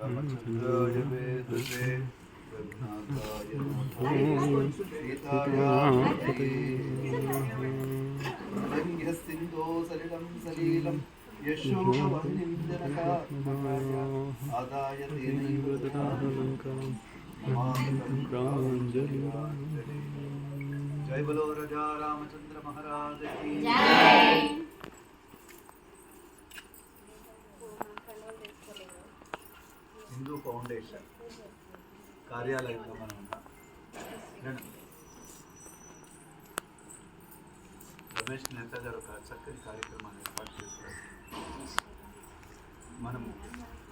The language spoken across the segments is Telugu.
रामचन्द्र वेदवे सीतायासिन्दो सलिलं सलीलं यशोवर्णिं जनका आदाय तेनैव तदालङ्कारं जय बोलो राजा रामचंद्र महाराज की जय హిందూ ఫౌండేషన్ కార్యాలయంలో మనం ఉన్నాం. రమేష్ నేత గారు ఒక చక్కని కార్యక్రమాన్ని ఏర్పాటు చేశారు. మనము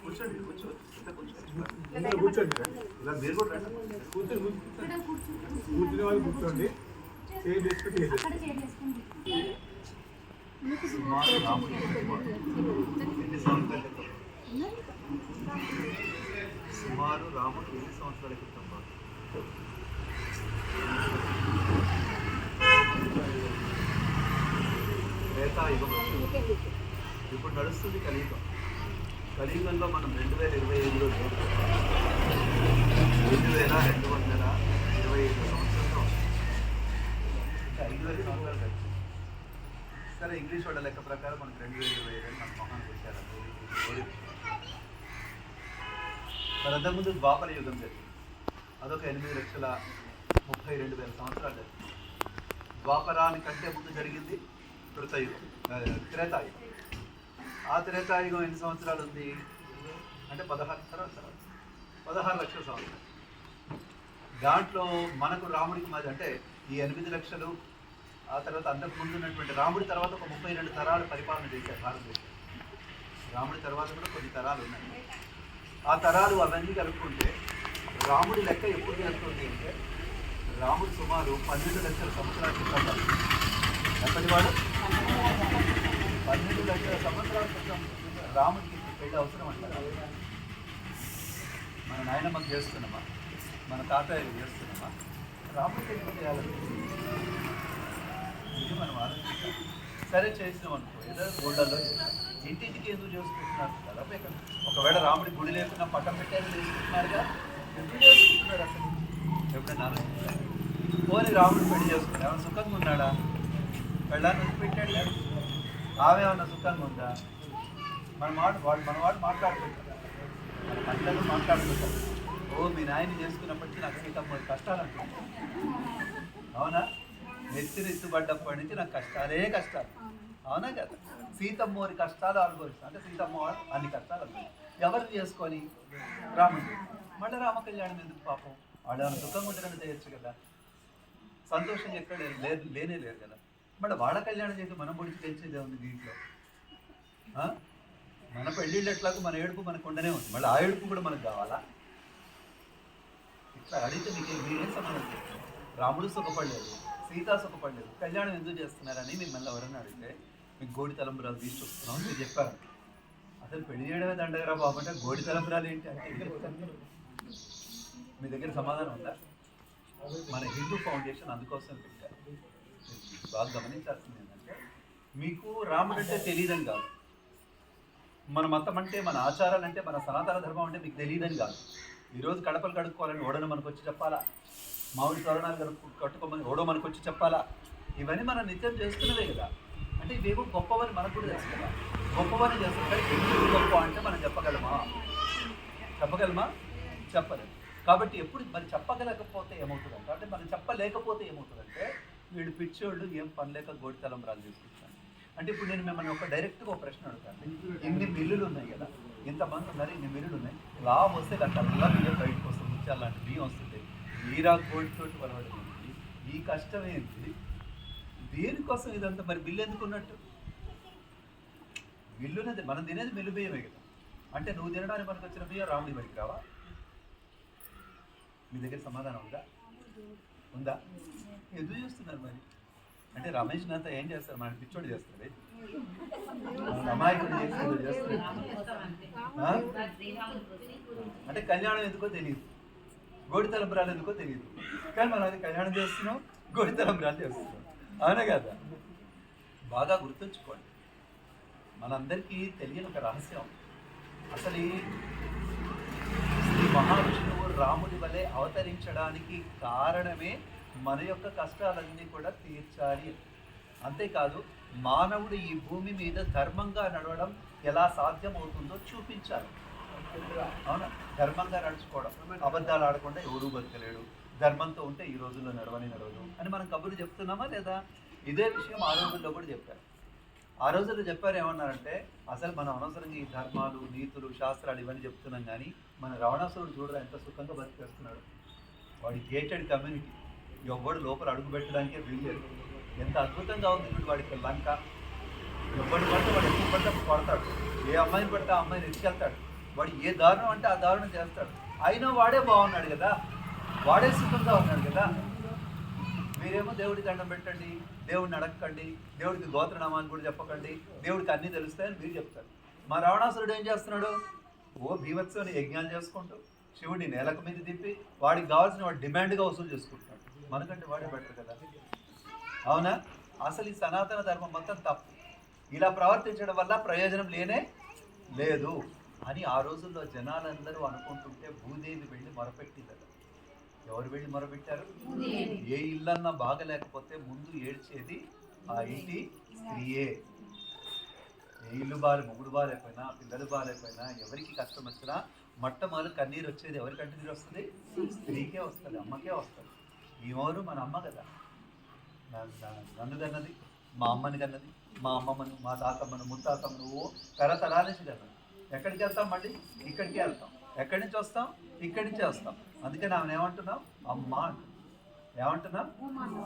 కూర్చోండి కూర్చోండి కూర్చోండి కూర్చోండి. ఇలా మీరు కూడా రండి. కూర్చొని కూర్చునే వాళ్ళు కూర్చోండి. చేయి చేసుకుని సుమారు రాముడి ఎన్ని సంవత్సరాల క్రితం సుమారు రాముడు ఎన్ని సంవత్సరాల క్రితం త్రేతాయుగం ఇప్పుడు నడుస్తుంది కలియుగం కలియుగంలో మనం రెండు వేల ఇరవై ఐదులో రెండు వేల రెండు వందల ఇరవై ఐదు సంవత్సరంలో ఐదు వేల సంవత్సరాలు కలిసి సరే ఇంగ్లీష్ వాళ్ళ లెక్క ప్రకారం మనకు రెండు వేల ఇరవై ఐదు మన మొహాన్ని పెట్టారు అంతకుముందు ద్వాపర యుగం జరిగింది అదొక ఎనిమిది లక్షల ముప్పై రెండు వేల సంవత్సరాలు. ద్వాపరాని కంటే ముందు జరిగింది కృతయుగం త్రేతాయుగం. ఆ త్రేతాయుగం ఎన్ని సంవత్సరాలు ఉంది? అంటే పదహారు తర్వాత. పదహారు లక్షల సంవత్సరాలు. దాంట్లో మనకు రాముడికి మాది అంటే ఈ ఎనిమిది లక్షలు ఆ తర్వాత అంతకు ముందు ఉన్నటువంటి రాముడి తర్వాత ఒక ముప్పై రెండు తరాలు పరిపాలన చేశారు భారతదేశం. రాముడి తర్వాత కూడా కొన్ని తరాలు ఉన్నాయి. ఆ తరాలు అవన్నీ కలుపుకుంటే రాముడి లెక్క ఎప్పుడు జరుగుతుంది అంటే రాముడు సుమారు పన్నెండు లక్షల సంవత్సరాల క్రితం వాడు. ఎప్పటి వాడు. పన్నెండు లక్షల సంవత్సరాల క్రితం రాముడికి పెళ్ళి అవసరం అంటారు? మన నాయనమ్మకి చేస్తున్నామా మన తాతయ్యకి చేస్తున్నామా రాముడికి ఎందుకు చేయాలి ఇది మనం ఆలోచించాలి సరే చేసినాం అనుకో. ఏదో గుళ్ళల్లో ఇంటింటికి ఎందుకు చేసుకుంటున్నారు? కదా. ఒకవేళ రాముడి గుడి లేకుండా పట్టం పెట్టేది చేసుకుంటున్నారుగా. ఎప్పుడైనా ఆలోచించారు పోని రాముడు పెళ్ళి చేసుకుని ఏమైనా సుఖంగా ఉన్నాడా పెళ్ళాన్ని వదిలిపెట్టాడు లేదు ఆమె సుఖంగా ఉందా మన మాట వాడు మన వాడు మాట్లాడుకుంటారు మన పంటలు మాట్లాడుకుంటారు ఓ మీ నాయన చేసుకున్నప్పటికీ నాకు సీతమ్మ కష్టాలు అంటున్నాను అవునా నెత్తిన ఎత్తుబడ్డప్పటి నుంచి నాకు కష్టాలే కష్టాలు అవునా కదా సీతమ్మోరి కష్టాలు అనుభవిస్తాను అంటే సీతమ్మ అన్ని కష్టాలు అనుభవిస్తాను ఎవరిని చేసుకొని రాముడు. మళ్ళీ రామ కళ్యాణం ఎందుకు పాపం? వాళ్ళు ఏమైనా సుఖంగా ఉండడం చేయొచ్చు కదా. సంతోషం ఎక్కడ లేదు లేనే లేదు కదా. మళ్ళీ వాళ్ళ కళ్యాణం చేసి మనం పొడిచి తెచ్చేదే ఉంది దీంట్లో. ఆ? మన పెళ్ళిళ్ళు ఎట్లాగో మన ఏడుపు మనకు ఉండనే ఉంది. మళ్ళీ ఆ ఏడుపు కూడా మనకు కావాలా? ఇట్లా అడిగితే మీకు మీరేం సంబంధం రాముడు సుఖపడలేదు సీత సుఖపడలేదు. కళ్యాణం ఎందుకు చేస్తున్నారని మిమ్మల్ని ఎవరైనా అడిగితే మీకు గోడి తలంబరాలు తీసుకొస్తున్నాం అని మీరు చెప్పారు అసలు పెళ్ళి చేయడమే దండగరా బాబు అంటే గోడి తలంబరాలు ఏంటి అంటే? మీ దగ్గర సమాధానం ఉందా? మన హిందూ ఫౌండేషన్ అందుకోసం పెట్టారు. బాగా గమనించాల్సింది ఏంటంటే మీకు రాముడు అంటే తెలియదని కాదు. మన మతం అంటే మన ఆచారాలు అంటే మన సనాతన ధర్మం అంటే మీకు తెలియదని కాదు. ఈరోజు కడపలు కడుక్కోవాలని ఓడను మనకు వచ్చి చెప్పాలా? మామిడి తోరణాలు కడుక్కు కట్టుకోమని ఓడో మనకు వచ్చి చెప్పాలా? ఇవన్నీ మనం నిత్యం చేస్తున్నదే కదా. అంటే ఇవేమో గొప్పవని మనకు కూడా తెలుసు కదా. గొప్పవని చేస్తుంటే గొప్ప అంటే మనం చెప్పగలమా? చెప్పగలమా? చెప్పలేదు. కాబట్టి ఎప్పుడు మరి చెప్పగలకపోతే ఏమవుతుందంటే? అంటే మనం చెప్పలేకపోతే ఏమవుతుందంటే వీడు పిచ్చోళ్ళు ఏం పని లేక గోడి తలంబరాలు తీసుకుంటాను అంటే ఇప్పుడు నేను మిమ్మల్ని ఒక డైరెక్ట్గా ఒక ప్రశ్న అడుగుతాను. ఇన్ని మిల్లులు ఉన్నాయి కదా? ఇంతమంది ఉన్నారు ఇన్ని మిల్లులు ఉన్నాయి లాభం వస్తే గంటల్లా బియ్యం బయటకు వస్తుంది అలాంటి లాంటి బియ్యం వస్తుంది. మీరా గోల్డ్ తోటి వలవడం ఏంటి ఈ కష్టం ఏంటి దేనికోసం ఇదంతా మరి బిల్లు ఎందుకు ఉన్నట్టు మనం తినేది మిల్లు బియ్యమే కదా. అంటే నువ్వు తినడానికి మనకు వచ్చిన బియ్యం రాముడి బయటికి రావా? మీ దగ్గర సమాధానం ఉందా? ఉందా? ఎందుకు చూస్తున్నారు మరి? అంటే రమేష్ నాంత ఏం చేస్తారు మన పిచ్చోడు చేస్తుంది అమాయకుడు చేసి ఏదో అంటే కళ్యాణం ఎందుకో తెలియదు. గోడి తలంబరాలు ఎందుకో తెలియదు. కానీ మనం అది కళ్యాణం చేస్తున్నాం గోడి తలంబరాలు చేస్తున్నాం. అవునా కదా? బాగా గుర్తుంచుకోండి. మనందరికీ తెలియని ఒక రహస్యం. అసలు ఈ మహావిష్ణువు రాముడి వలె అవతరించడానికి కారణమే మన యొక్క కష్టాలన్నీ కూడా తీర్చాలి. అంతేకాదు మానవుడు ఈ భూమి మీద ధర్మంగా నడవడం ఎలా సాధ్యమవుతుందో చూపించాలి. అవునా? ధర్మంగా నడుచుకోవడం. అబద్ధాలు ఆడకుండా ఎవడూ బతకలేడు. ధర్మంతో ఉంటే ఈ రోజుల్లో నడవని నడవదు అని మనం కబుర్లు చెప్తున్నామా లేదా? ఇదే విషయం ఆ రోజుల్లో కూడా చెప్పారు. ఆ రోజుల్లో చెప్పారు ఏమన్నారంటే అసలు మనం అనవసరంగా ఈ ధర్మాలు నీతులు శాస్త్రాలు ఇవన్నీ చెప్తున్నాం కానీ మన రావణాసురుడు చూడరా ఎంత సుఖంగా బతికేస్తున్నాడు. వాడి గేటెడ్ కమ్యూనిటీ ఎవ్వడు లోపల అడుగు పెట్టడానికే వీల్లేదు ఎంత అద్భుతంగా ఉంది ఇప్పుడు వాడికి లంక ఎవడు పడితే వాడు ఎక్కువ పడితే అప్పుడు కొడతాడు? ఏ అమ్మాయిని పడితే ఆ అమ్మాయిని ఎత్తుకెళ్తాడు వాడు ఏ దారుణం అంటే ఆ దారుణం చేస్తాడు. అయినా వాడే బాగున్నాడు కదా. వాడే సుఖంగా ఉన్నాడు కదా. మీరేమో దేవుడికి దండం పెట్టండి దేవుడిని అడగకండి దేవుడికి గోత్రనామాన్ని కూడా చెప్పకండి దేవుడికి అన్నీ తెలుస్తాయని మీరు చెప్తారు. మా రావణాసురుడు ఏం చేస్తున్నాడు? ఓ భీవత్సని యజ్ఞాలు చేసుకుంటూ. శివుడిని నేలకు మీద తిప్పి వాడికి కావాల్సిన వాడు డిమాండ్గా వసూలు చేసుకుంటున్నాడు మనకంటే వాడే బెటర్ కదా. అవునా? అసలు ఈ సనాతన ధర్మం మొత్తం తప్పు. ఇలా ప్రవర్తించడం వల్ల ప్రయోజనం లేనే లేదు. అని ఆ రోజుల్లో జనాలందరూ అనుకుంటుంటే భూదేవి వెళ్ళి మొరపెట్టిందట. ఎవరు వెళ్ళి మొరపెట్టారు? ఏ ఇల్లన్నా బాగలేకపోతే ముందు ఏడ్చేది ఆ ఇంటి స్త్రీయే. ఇల్లు బాలే మొగుడు బాలేకపోయినా పిల్లలు బాలేకపోయినా ఎవరికి కష్టం వచ్చినా మొట్టమొదటి కన్నీరు వచ్చేది ఎవరికంటే నీరు వస్తుంది? స్త్రీకే వస్తుంది అమ్మకే వస్తుంది. ఈమెవరు మన అమ్మ కదా. నన్ను కన్నది మా అమ్మని కన్నది మా అమ్మమ్మను మా తాతమ్మను ముత్తాతమ్మను ఓ తరతరాల నుంచి కన్నది. ఎక్కడికి వెళ్తాం మళ్ళీ? ఇక్కడికి వెళ్తాం. ఎక్కడి నుంచి వస్తాం? ఇక్కడి నుంచే వస్తాం. అందుకని ఆమెను ఏమంటున్నాం అమ్మ అంటున్నాం ఏమంటున్నాం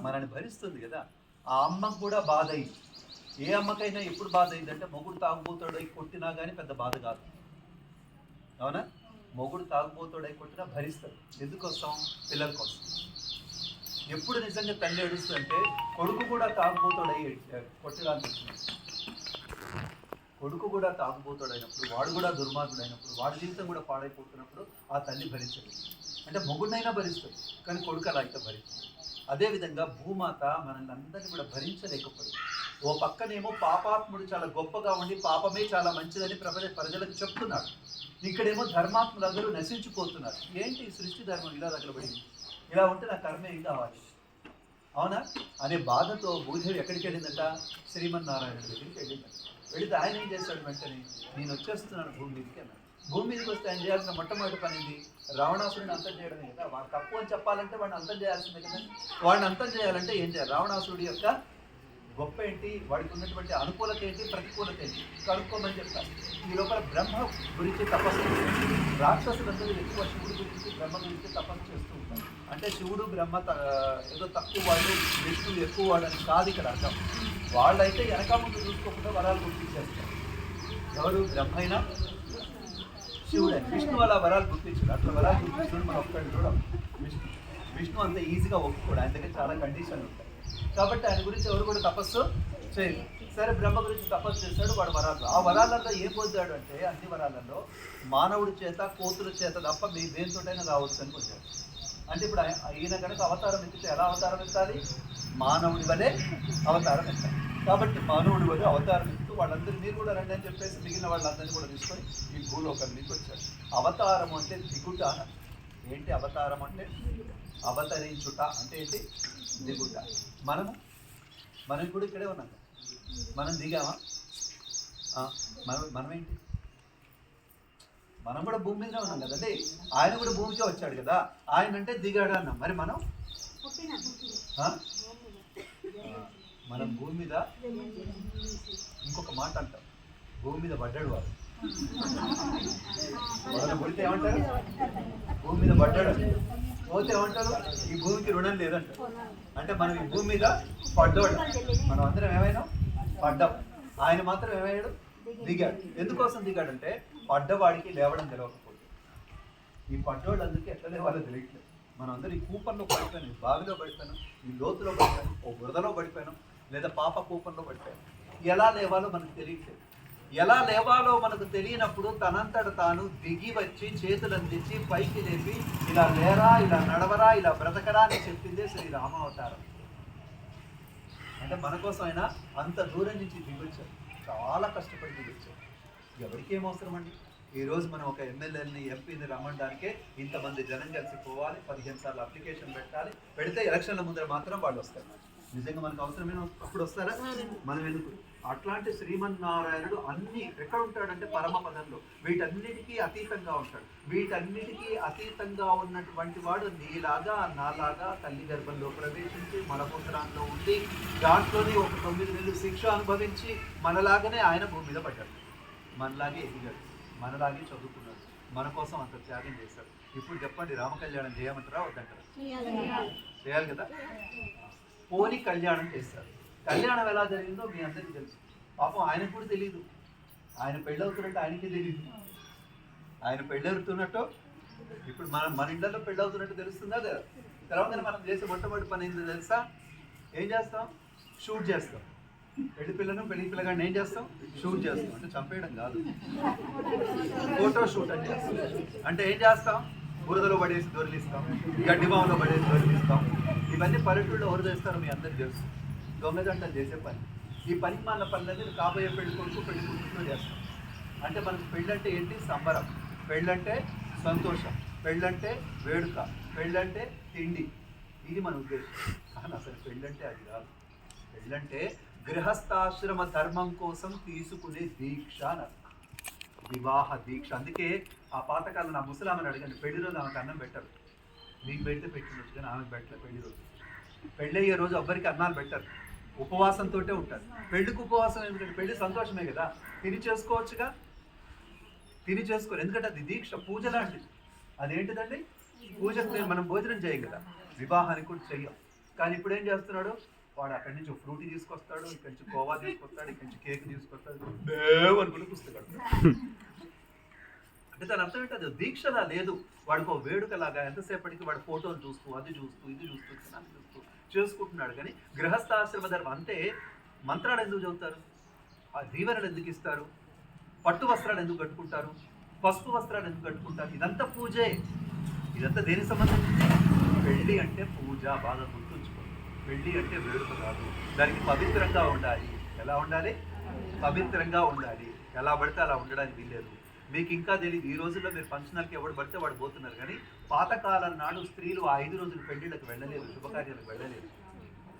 మనల్ని భరిస్తుంది కదా. ఆ అమ్మకు కూడా బాధ అయింది. ఏ అమ్మకైనా ఎప్పుడు బాధ అయిందంటే మొగుడు తాగుబోతాడై కొట్టినా కానీ పెద్ద బాధ కాదు. అవునా? మొగుడు తాగుబోతాడై కొట్టినా భరిస్తారు ఎందుకోసం వస్తాం? పిల్లల కోసం. ఎప్పుడు నిజంగా తల్లి ఏడుస్తుందంటే కొడుకు కూడా తాగుబోతాడై కొట్టడానికి వచ్చినాడు కొడుకు కూడా తాగుబోతాడైనప్పుడు వాడు కూడా దుర్మార్గుడు అయినప్పుడు వాడి జీవితం కూడా పాడైపోతున్నప్పుడు ఆ తల్లి భరించదు. అంటే మొగుడినైనా భరిస్తుంది కానీ కొడుకు అలా అయితే భరించదు అదేవిధంగా భూమాత మనల్ని అందరినీ కూడా భరించలేకపోయింది ఓ పక్కనేమో పాపాత్ముడు చాలా గొప్పగా ఉండి పాపమే చాలా మంచిదని ప్రపంచ ప్రజలకు చెప్తున్నాడు ఇక్కడేమో ధర్మాత్ములందరూ నశించిపోతున్నారు. ఏంటి ఈ సృష్టి ధర్మం ఇలా తగలబడింది? ఇలా ఉంటే నా కర్మ ఏం కావాలి? అవునా? అనే బాధతో భూదేవి ఎక్కడికి వెళ్ళిందట? శ్రీమన్నారాయణ దగ్గరికి వెళ్ళిందట. వెళితే ఆయన ఏం చేశాడు వెంటనే? నేను వచ్చేస్తున్నాను భూమి మీదకి అన్నాడు. భూమి మీదకి వస్తే ఆయన చేయాల్సిన మొట్టమొదటి పనింది రావణాసురుడిని అంతం చేయడమే కదా. వాడు తప్పు అని చెప్పాలంటే వాడిని అంతం చేయాల్సిందే కదా. వాడిని అంతం చేయాలంటే ఏం చేయాలి? రావణాసురుడి యొక్క గొప్ప ఏంటి? వాడికి ఉన్నటువంటి అనుకూలత ఏంటి? ప్రతికూలత ఏంటి? కనుక్కోమని చెప్తారు. ఈ లోపల బ్రహ్మ గురించి తపస్సు రాక్షసులందరూ ఎక్కువ శివుడి గురించి బ్రహ్మ గురించి తపస్సు చేస్తూ ఉంటారు. అంటే శివుడు బ్రహ్మ త- ఏదో తక్కువ వాడు విష్ణువు ఎక్కువ వాడు అని కాదు ఇక్కడ అర్థం. వాళ్ళైతే వెనక ముందు చూసుకోకుండా వరాలు గుర్తించేస్తారు. ఎవరు? బ్రహ్మైనా? శివుడు. విష్ణు అలా వరాలు గుర్తించాడు. అట్లా వరాలు గుర్తించడం మనం ఒక్కటి చూడం. విష్ణు విష్ణు అంత ఈజీగా ఒప్పుకోడు. ఆయన దగ్గర చాలా కండిషన్లు ఉంటాయి. కాబట్టి ఆయన గురించి ఎవరు కూడా తపస్సు చేయరు సరే బ్రహ్మ గురించి తపస్సు చేశాడు వాడు వరాలు ఆ వరాలలో ఏం పొందాడు అంటే అన్ని వరాలలో మానవుడి చేత కోతుల చేత తప్ప మీ దేనితోటైనా రావచ్చు అని పొందాడు. అంటే ఇప్పుడు ఈయన కనుక అవతారం ఎత్తితే ఎలా అవతారం ఎత్తాలి మానవుడి వలె అవతారం ఎత్తాలి కాబట్టి మానవుడి వలె అవతారం ఎత్తు వాళ్ళందరూ మీరు కూడా రండి అని చెప్పేసి మిగిలిన వాళ్ళందరినీ కూడా తీసుకొని ఈ భూలోకం మీకు వచ్చారు. అవతారం అంటే దిగుట. ఏంటి అవతారం అంటే? అవతరించుట. అంటే ఏంటి? దిగుట మనము? మనం కూడా ఇక్కడే ఉన్నాం. కదా. మనం దిగామా? మనం మనం ఏంటి మనం కూడా భూమి మీదనే ఉన్నాం కదండి ఆయన కూడా భూమికే వచ్చాడు కదా. ఆయన అంటే దిగాడు అన్నాం. మరి మనం? మనం భూమి మీద ఇంకొక మాట అంటాం. భూమి మీద పడ్డాడు వాడు. వాళ్ళని పుడితే ఏమంటారు? భూమి మీద పడ్డాడు. పోతే ఏమంటారు? ఈ భూమికి రుణం లేదంట. అంటే మనం ఈ భూమి మీద పడ్డోడు మనం అందరం ఏమైనా? పడ్డాం. ఆయన మాత్రం ఏమయ్యాడు? దిగాడు. ఎందుకోసం దిగాడంటే పడ్డవాడికి లేవడం తెలియకపోతే ఈ పడ్డోళ్ళందరికీ ఎట్లా లేవాలో తెలియట్లేదు. మనం అందరూ ఈ కూపంలో పడిపోయాను. ఈ బావిలో పడిపోయాను. ఈ లోతులో పడిపోయాను. ఓ బురదలో పడిపోయాను. లేదా పాప కూపంలో పడిపోయాను. ఎలా లేవాలో మనకు తెలియట్లేదు. ఎలా లేవాలో మనకు తెలియనప్పుడు తనంతట తాను దిగి వచ్చి చేతులు అందించి పైకి లేపి ఇలా లేరా ఇలా నడవరా ఇలా బ్రతకరా అని చెప్పిందే శ్రీ రామావతారం అంటే మన కోసం ఆయన అంత దూరం నుంచి దిగొచ్చారు. చాలా కష్టపడి దిగొచ్చారు. ఎవరికి ఏం అవసరం అండి? ఈరోజు మనం ఒక ఎమ్మెల్యేని ఎంపీని రమ్మడానికే ఇంతమంది జనం కలిసి పోవాలి పదిహేను సార్లు అప్లికేషన్ పెట్టాలి. పెడితే ఎలక్షన్ల ముందర మాత్రం వాళ్ళు వస్తారు. నిజంగా మనకు అవసరమైన అప్పుడు వస్తారా? మనం ఎందుకు? అట్లాంటి శ్రీమన్నారాయణుడు అన్ని ఎక్కడ ఉంటాడంటే పరమ పదంలో. వీటన్నిటికీ అతీతంగా ఉంటాడు. వీటన్నిటికీ అతీతంగా ఉన్నటువంటి వాడు నీలాగా నాలాగా తల్లి గర్భంలో ప్రవేశించి మలమూత్రాల్లో ఉండి దాంట్లోనే ఒక తొమ్మిది నెలలు శిక్ష అనుభవించి మనలాగానే ఆయన భూమి మీద పడ్డాడు. మనలాగే ఎదిగాడు. మనలాగే చదువుకున్నాడు. మన కోసం అంత త్యాగం చేశాడు. ఇప్పుడు చెప్పండి రామ కళ్యాణం చేయమంటారా వద్దంటారా? చేయాలి కదా? పోని కళ్యాణం చేస్తారు. కళ్యాణం ఎలా జరిగిందో మీ అందరికీ తెలుసు. పాపం ఆయనకు కూడా తెలియదు ఆయన పెళ్ళవుతున్నట్టు ఆయనకే తెలియదు ఆయన పెళ్ళవుతున్నట్టు ఇప్పుడు మన మన ఇళ్ళలో పెళ్ళవుతున్నట్టు తెలుస్తుందా లేదా? తర్వాత మనం చేసే మొట్టమొదటి పని ఏంటో తెలుసా? ఏం చేస్తాం? షూట్ చేస్తాం. పెళ్ళి పిల్లను పెళ్ళి పిల్లగాడిని ఏం చేస్తాం? షూట్ చేస్తాం. అంటే చంపేయడం కాదు. ఫోటో షూట్ అని చేస్తాం అంటే ఏం చేస్తాం? బురదలో పడేసి దొరిలిస్తాం. గడ్డి బావలో పడేసి దొరిలిస్తాం. ఇవన్నీ పల్లెటూళ్ళు ఎవరు చేస్తారు మీ అందరికి తెలుసు. దొంగదంటలు చేసే పని. ఈ పనికి మన పనులన్నీ కాబోయే పెళ్ళి కొడుకు పెళ్ళి కొడుకులో చేస్తాం అంటే మనకు పెళ్ళంటే ఏంటి? సంబరం. పెళ్ళంటే సంతోషం. పెళ్ళంటే వేడుక. పెళ్ళంటే తిండి. ఇది మన ఉద్దేశం. కానీ అసలు పెళ్ళంటే అది కాదు. పెళ్ళంటే గృహస్థాశ్రమ ధర్మం కోసం తీసుకునే దీక్ష అని వివాహ దీక్ష. అందుకే ఆ పాతకాలం నా ముసలామని అడిగాను పెళ్ళి రోజు ఆమెకు అన్నం పెట్టరు. మీకు పెడితే పెట్టినట్టు కానీ ఆమెకు పెట్టలే పెళ్ళి రోజు. పెళ్ళయ్యే రోజు అబ్బరికి అన్నాలు పెట్టారు. ఉపవాసంతో ఉంటారు. పెళ్ళికి ఉపవాసం ఎందుకంటే పెళ్ళి సంతోషమే కదా. తిని చేసుకోవచ్చుగా? తిని చేసుకోరు. ఎందుకంటే అది దీక్ష పూజ లాంటిది. అదేంటిదండి? పూజకు మనం భోజనం చేయం కదా. వివాహానికి కూడా చెయ్యం. కానీ ఇప్పుడు ఏం చేస్తున్నాడు? వాడు అక్కడి నుంచి ఫ్రూట్ తీసుకొస్తాడు ఇక్కడి నుంచి కోవా తీసుకొస్తాడు ఇక్కడి నుంచి కేక్ తీసుకొస్తాడు. దేవ్ పుస్తకాడు అంటే దాని అర్థం ఏంటి? అది దీక్షలా లేదు. వాడికి ఒక వేడుకలాగా ఎంతసేపటికి వాడి ఫోటోలు చూస్తూ అది చూస్తూ ఇది చూస్తూ అది చూస్తూ చేసుకుంటున్నాడు. కానీ గృహస్థాశ్రమ ధర్మం అంటే మంత్రాలు ఎందుకు చదువుతారు? ఆ దీవెనలు ఎందుకు ఇస్తారు? పట్టు వస్త్రాలు ఎందుకు కట్టుకుంటారు? పసుపు వస్త్రాలు ఎందుకు కట్టుకుంటారు? ఇదంతా పూజే. ఇదంతా దేనికి సంబంధించింది పెళ్ళి అంటే పూజ బాగా గుర్తుంచుకోండి పెళ్ళి అంటే వేడుక కాదు. దానికి పవిత్రంగా ఉండాలి. ఎలా ఉండాలి? పవిత్రంగా ఉండాలి. ఎలా పడితే అలా ఉండడానికి వీల్లేదు. మీకు ఇంకా తెలియదు ఈ రోజుల్లో మీరు ఫంక్షనల్కి ఎవడు పడితే వాడు పోతున్నారు. కానీ పాతకాలం నాడు స్త్రీలు ఆ ఐదు రోజులు పెళ్ళిళ్ళకి వెళ్ళలేదు శుభకార్యాలకు వెళ్ళలేదు.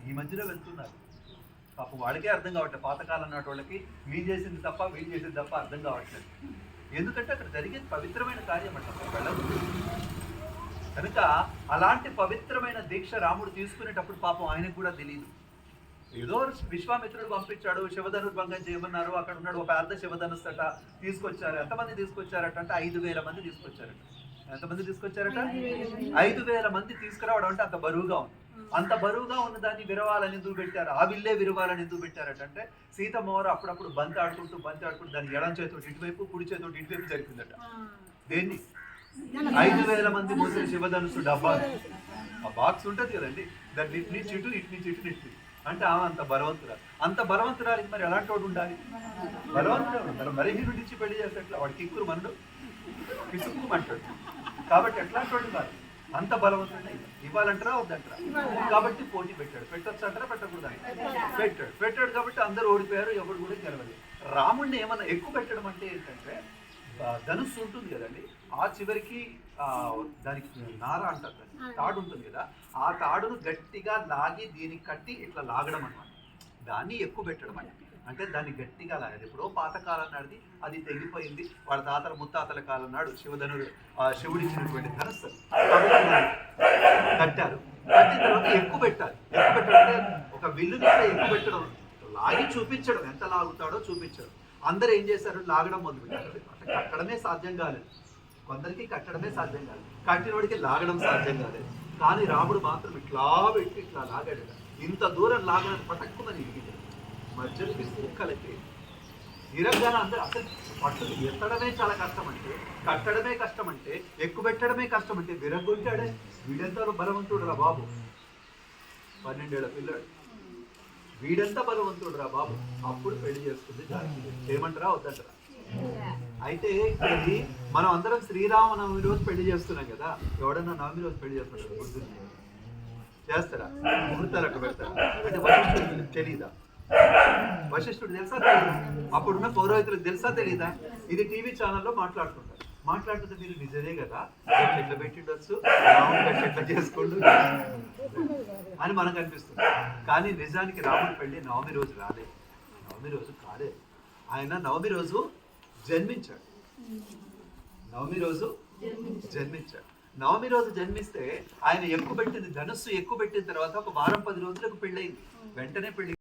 ఈ మధ్యలో వెళ్తున్నారు. పాపం వాళ్ళకే అర్థం కావట్లేదు. పాతకాలం నాటి వాళ్ళకి మీరు చేసింది తప్ప వీళ్ళు చేసింది తప్ప అర్థం కావట్లేదు. ఎందుకంటే అక్కడ జరిగేది పవిత్రమైన కార్యం అంట. వెళ్ళదు కనుక అలాంటి పవిత్రమైన దీక్ష రాముడు తీసుకునేటప్పుడు పాపం ఆయనకు కూడా తెలియదు ఏదో విశ్వామిత్రుడు పంపించాడు శివధనుడు భంగం చేయమన్నారు అక్కడ ఉన్నాడు ఒక అర్ధ శివధనుస్ అట తీసుకొచ్చారు. ఎంతమంది తీసుకొచ్చారట అంటే ఐదు వేల మంది తీసుకొచ్చారట. ఎంతమంది తీసుకొచ్చారట? ఐదు వేల మంది తీసుకురావడం అంటే అంత బరువుగా ఉంది. అంత బరువుగా ఉన్న దాన్ని విరవాలని ఎందుకు పెట్టారు? ఆ విల్లే విరవాలని ఎందుకు పెట్టారట అంటే సీతమ్మవారు అప్పుడప్పుడు బంతి ఆడుకుంటూ బంతి ఆడుకుంటూ దాన్ని ఎడం చేతితో ఇటువైపు కుడి చేతితో ఇటువైపు జరిపిందట. దేన్ని? ఐదు వేల మంది మోసిన శివధనుసు డబ్బా. ఆ బాక్స్ ఉంటుంది కదండి. దాన్ని ఇటు నుంచి ఇటు ఇటు నుంచి ఇటు ఇటు. అంటే ఆమె అంత బలవంతురాలు. అంత బలవంతురాలికి మరి ఎలాంటి వాడు ఉండాలి? బలవంతురాలు మరి నుంచి పెళ్ళి చేసేట్లా వాడికి కిక్కురు మనడు పిసుక్కుమంటాడు కాబట్టి ఎట్లాంటి వాడు కాదు అంత బలవంతుడే ఇవ్వాలంటారా వద్దంటారా? కాబట్టి పోటీ పెట్టాడు. పెట్టొచ్చు అంటారా పెట్టకూడదు పెట్టాడు. పెట్టాడు. కాబట్టి అందరూ ఓడిపోయారు ఎవరు కూడా గెలవలేదు. రాముడిని ఏమన్నా ఎక్కువ పెట్టడం అంటే ఏంటంటే ధనుస్సు ఉంటుంది కదండి. ఆ చివరికి దానికి నార అంటారు దాన్ని. తాడు ఉంటుంది కదా ఆ తాడును గట్టిగా లాగి దీనికి కట్టి ఇట్లా లాగడం అన్నమాట. దాన్ని ఎక్కువ పెట్టడం అంటే అంటే దాన్ని గట్టిగా లాగదు. ఎప్పుడో పాతకాలం నాడిది అది తెగిపోయింది. వాళ్ళ తాతల ముత్తాతల కాలం నాడు శివధనుడు ఆ, శివుడిచ్చినటువంటి ధనస్సు. కట్టారు. కట్టిన తర్వాత ఎక్కువ పెట్టాలి. ఎక్కువ పెట్టడం అంటే ఒక విల్లుని కూడా ఎక్కువ పెట్టడం లాగి చూపించడం. ఎంత లాగుతాడో చూపించడం. అందరూ ఏం చేశారు? లాగడం మొదలు పెట్టారు కట్టడమే సాధ్యం కాలేదు. కొందరికి కట్టడమే సాధ్యం కాదు. కట్టినోడికి లాగడం సాధ్యం కాలేదు కానీ రాముడు మాత్రం ఇట్లా పెట్టి ఇట్లా లాగాడు. ఇంత దూరం లాగడానికి పటక్కుమని ఇరిగింది మధ్యలో ముక్కలకి ఇరగ్గానే అందరూ అసలు పట్టు ఎత్తడమే చాలా కష్టం అంటే కట్టడమే కష్టం అంటే ఎక్కువ పెట్టడమే కష్టం అంటే విరగొట్టాడే వీడెంత బలవంతుడు రా బాబు? పన్నెండేళ్ళ పిల్లడు. వీడెంత బలవంతుడు రా బాబు? అప్పుడు పెళ్ళి చేసుకుంది జానకి. ఏమంటారా? వద్దంటారా? అయితే ఇది మనం అందరం శ్రీరామనవమి రోజు పెళ్ళి చేస్తున్నాం కదా. ఎవడన్నా నవమి రోజు పెళ్ళి చేస్తున్నాడు గుర్తుంది? చేస్తారా? ముహూర్తాలు అక్కడ పెడతారా? అంటే వశిష్ఠుడికి తెలీదా? వశిష్ఠుడు తెలుసా తెలీదా? అప్పుడున్న పౌరోహితులకు తెలుసా తెలీదా? ఇది టీవీ ఛానల్లో మాట్లాడుతుంటారు. మాట్లాడుతుంది మీరు నిజమే కదా? ఎట్లా పెట్టిండొచ్చు? రాముడు ఎట్లా ఎట్లా చేసుకోండు? అని మనకు అనిపిస్తుంది. కానీ నిజానికి రాముడు పెళ్ళి నవమి రోజు రాలేదు. నవమి రోజు కాలేదు. ఆయన నవమి రోజు జన్మించాడు. నవమి రోజు జన్మించాడు. నవమి రోజు జన్మిస్తే ఆయన ఎక్కువ పెట్టింది ధనుస్సు ఎక్కువ పెట్టిన తర్వాత ఒక వారం పది రోజులకు పెళ్ళయింది. వెంటనే పెళ్ళి